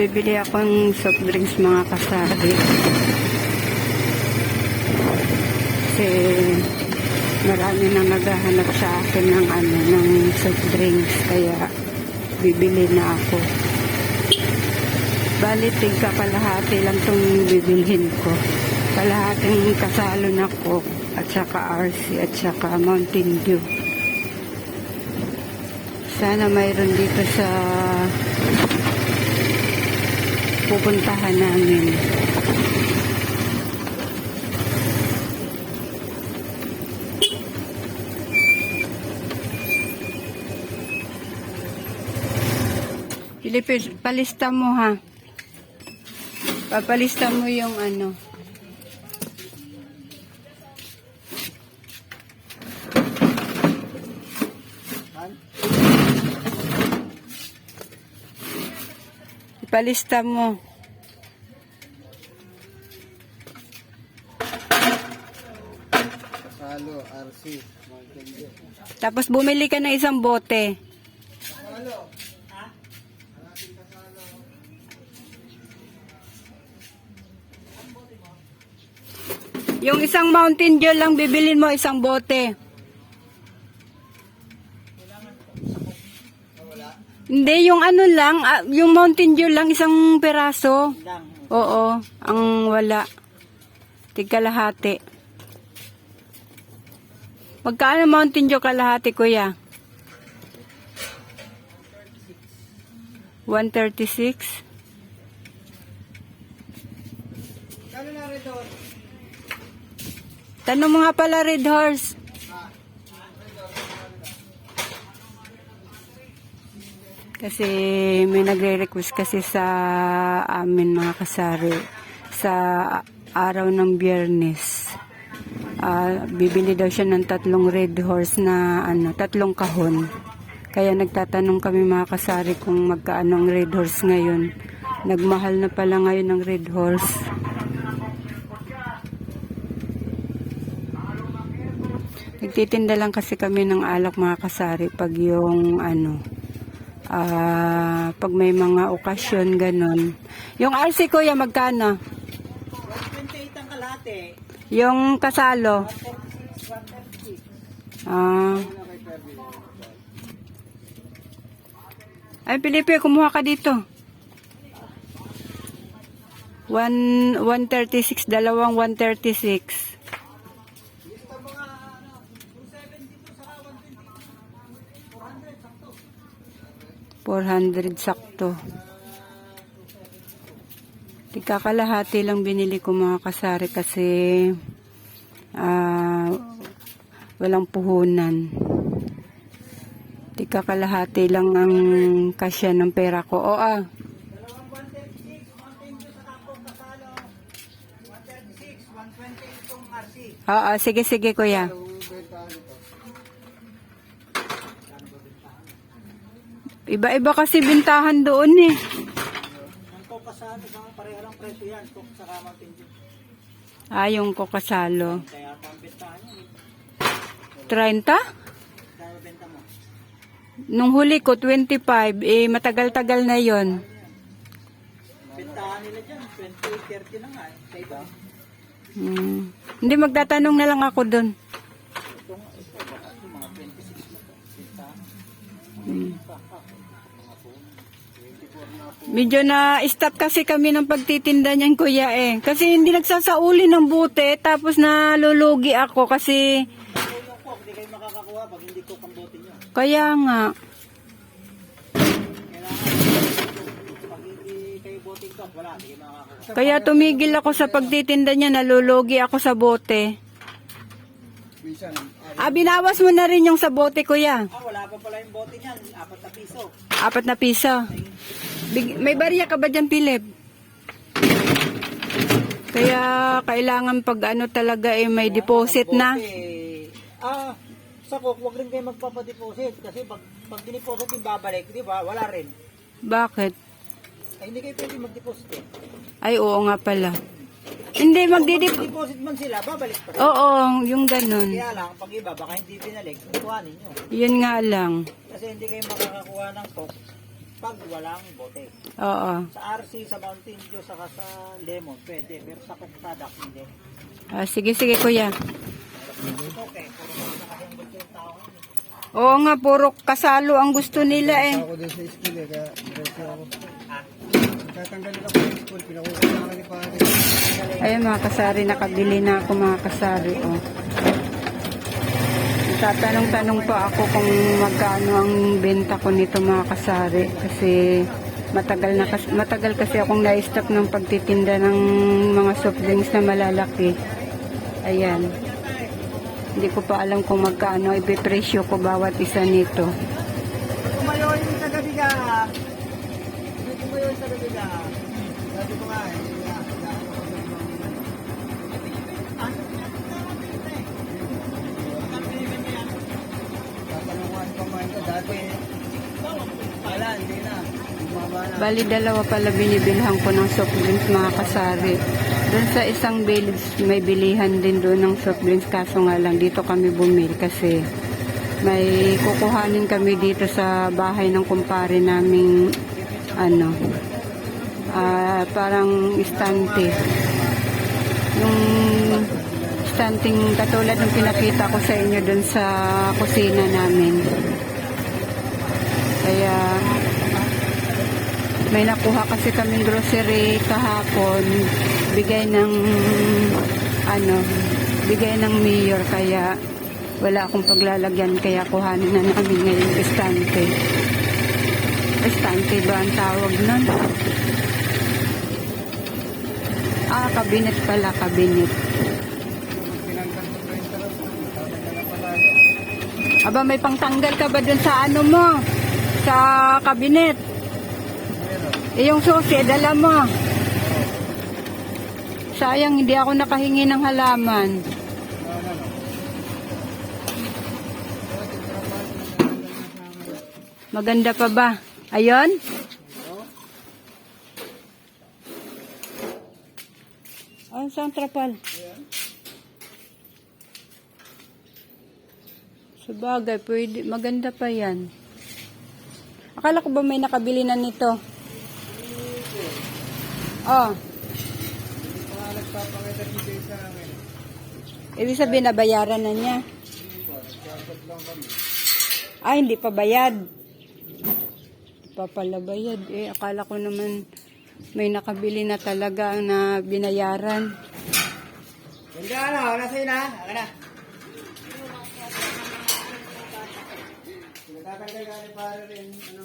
bibili akong soft drinks mga kasari. Kasi marami na naghahanap sa akin ng ano ng soft drinks kaya bibili na ako. Bali tigka kalahati lang itong bibilhin ko. Kalahating kasalo na ko at saka RC at saka Mountain Dew. Sana mayroon dito sa pupuntahan namin. Pilipis, palista mo ha. Papalista mo yung ano. Ipalista mo. Salo, RC. Tapos bumili ka ng isang bote. Yung isang Mountain Dew lang bibilin mo isang bote. Hindi, yung ano lang, ah, yung Mountain Dew lang isang peraso. Oo, ang wala. Tigkalahati. Magkano Mountain Dew kalahati, kuya? 136. Kano na rin doon? Tanong mo nga pala, Red Horse. Kasi may nagre-request kasi sa amin mga kasari sa araw ng biyernes. Ah, bibili daw siya ng tatlong red horse na ano, tatlong kahon. Kaya nagtatanong kami mga kasari kung magkaano ang red horse ngayon. Nagmahal na pala ngayon ng red horse. Nagtitinda lang kasi kami ng alak mga kasari pag yung ano, ah pag may mga okasyon ganon. Yung RC kuya magkano? 28 ang kalate. Yung kasalo? Ah. Ay, Pilipi, kumuha ka dito. One, 136, dalawang 136. 400 sakto. Tigkakalahati lang binili ko mga kasari kasi ah, walang puhunan. Tigkakalahati lang ang kasya ng pera ko. O ah, 136, 120 itong RC. oo, sige sige kuya. Yung bentahan ito. Iba-iba kasi bintahan doon eh. Ang ano, sa pareha lang presyo yan. Coke sa Mountain Dew. Ah, yung kokasalo. Kaya ang bentahan yan. 30? eh. Kaya benta mo. Nung huli ko, 25. Eh, matagal-tagal na yon. Bentahan nila dyan, 20, 30 na nga. eh. Sa iba. Hmm. Hindi, magtatanong na lang ako doon. Ito nga, ito, baka yung mga 26 na to. Bentahan. Medyo na stop kasi kami ng pagtitinda niyan kuya eh. Kasi hindi nagsasauli ng bute tapos nalulugi ako kasi hindi kayo makakakuha pag hindi coke ang bote nyo. kaya nga. Kaya tumigil ako sa pagtitinda niya, nalulugi ako sa bote. Minsan, Ah, binawas mo na rin yung sa bote kuya. ah, wala pa pala yung bote niyan, apat na piso. Apat na piso. Big- may barya ka ba dyan, Philip? Kaya kailangan pag ano talaga eh may deposit na. Bote, ah, sa coke, wag rin kayo magpapadeposit kasi pag, pag diniposit yung babalik, di ba, wala rin. Bakit? Ay, hindi kayo pwede mag-deposit eh. Ay, oo nga pala. Hindi, magdidip... Mag-deposit man sila, babalik pa rin. Oo, yung ganun. Kaya lang, pag iba, baka hindi binalik, kukuhanin nyo. Yun nga lang. Kasi hindi kayo makakakuha ng coke pag walang bote. Oo. Sa RC, sa Mountain Dew, saka sa Lemon, pwede. Pero sa Coke product, hindi. Ah, sige, sige, kuya. Okay, puro mga gusto yung tao. Oo nga, puro kasalo ang gusto nila eh. Ako din sa school eh, kaya diretso ako. Ayun mga kasari, nakabili na ako mga kasari. Oh. Tatanong-tanong pa ako kung magkano ang benta ko nito mga kasari. Kasi matagal, na, matagal kasi akong na-stop ng pagtitinda ng mga soft drinks na malalaki. Ayan. Hindi ko pa alam kung magkano ipipresyo ko bawat isa nito. Tumayo yung taga-biga. Tumayo yung taga-biga. Sabi ko nga, eh, ako sa Tatanungan pa man ko. Bumaba na. Bali, dalawa pala binibilhan ko ng soft drinks mga kasari. Doon sa isang village, may bilihan din doon ng soft drinks. Kaso nga lang, dito kami bumili kasi may kukuhanin kami dito sa bahay ng kumpare naming ano, ah, parang istante. Yung istanting katulad ng pinakita ko sa inyo doon sa kusina namin. Kaya may nakuha kasi kaming grocery kahapon. Bigay ng ano, bigay ng mayor kaya wala akong paglalagyan kaya kuhanin na namin ngayon estante. Estante ba ang tawag nun? Ah, kabinet pala, kabinet. Aba, may pangtanggal ka ba dun sa ano mo? Sa kabinet? Eh, yung susi, dala mo. Sayang, hindi ako nakahingi ng halaman. Maganda pa ba? Ayon? Ay, saan trapal? Sa bagay, pwede. Maganda pa yan. Akala ko ba may nakabili na nito? Oh, ibig sabihin nabayaran na niya. Ah, hindi pa bayad. Pa. Eh, akala ko naman may nakabili na talaga na binayaran. Ganda na, wala sa'yo na. Ako na. Ka rin. Ano?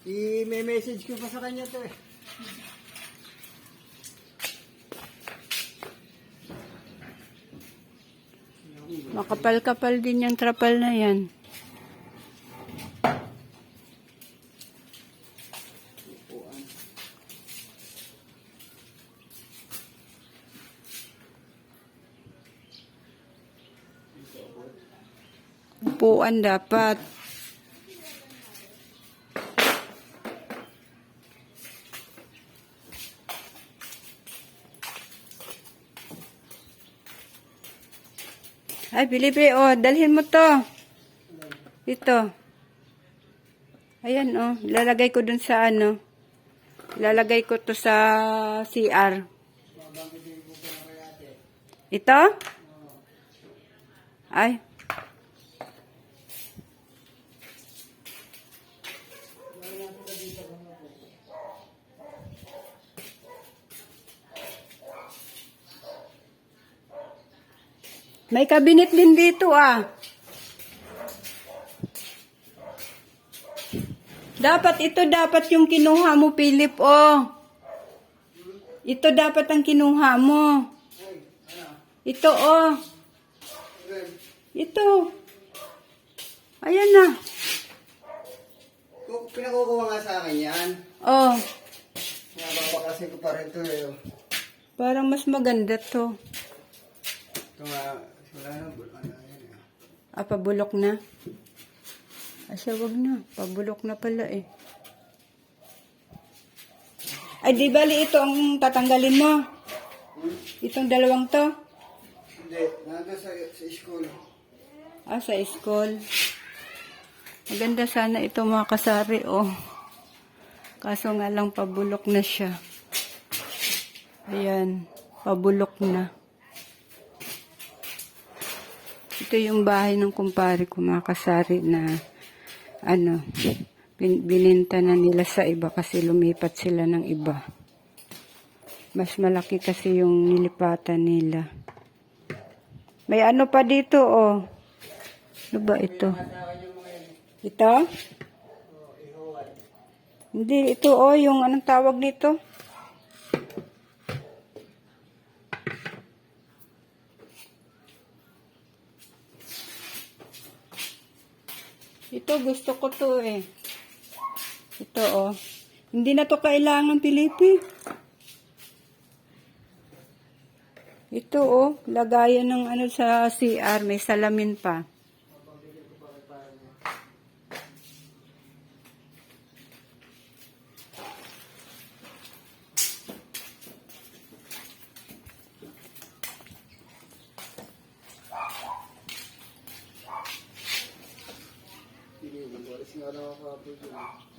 I-message ko pa sa kanya to eh. Makapal-kapal din yung trapal na yan. Upuan dapat. Ay, Bilibi, oh, dalhin mo to. Ito. Ayan, oh, lalagay ko dun sa ano. Lalagay ko to sa CR. Ito? Ay. May kabinet din dito ah. Dapat ito dapat yung kinuha mo, Philip, oh. Ito dapat ang kinuha mo. Ito, oh. Ito. Ayan na. Kung Pinakukuha nga sa akin yan. Oh. Nababaklasin ko pa rin to eh. Parang mas maganda to. Ito nga, wala na, bul- ano yan eh. Ah, pabulok na. Asa, wag na. Pabulok na pala eh. Ay, di bali ito ang tatanggalin mo. Itong dalawang to. Hindi, nandun sa, sa school. Ah, sa school. Maganda sana ito mga kasari, oh. Kaso nga lang pabulok na siya. Ayan, pabulok na. Ito yung bahay ng kumpare ko mga kasari na ano, bin, bininta na nila sa iba kasi lumipat sila ng iba. Mas malaki kasi yung nilipatan nila. May ano pa dito, oh. Ano ba ito? Ito? Hindi, ito, oh, yung anong tawag nito? Ito, gusto ko to eh. Ito, oh. Hindi na to kailangan, Pilipi. Ito, oh. Lagayan ng ano sa CR. May salamin pa. Hindi, nag-oras nga lang ako kapag yun.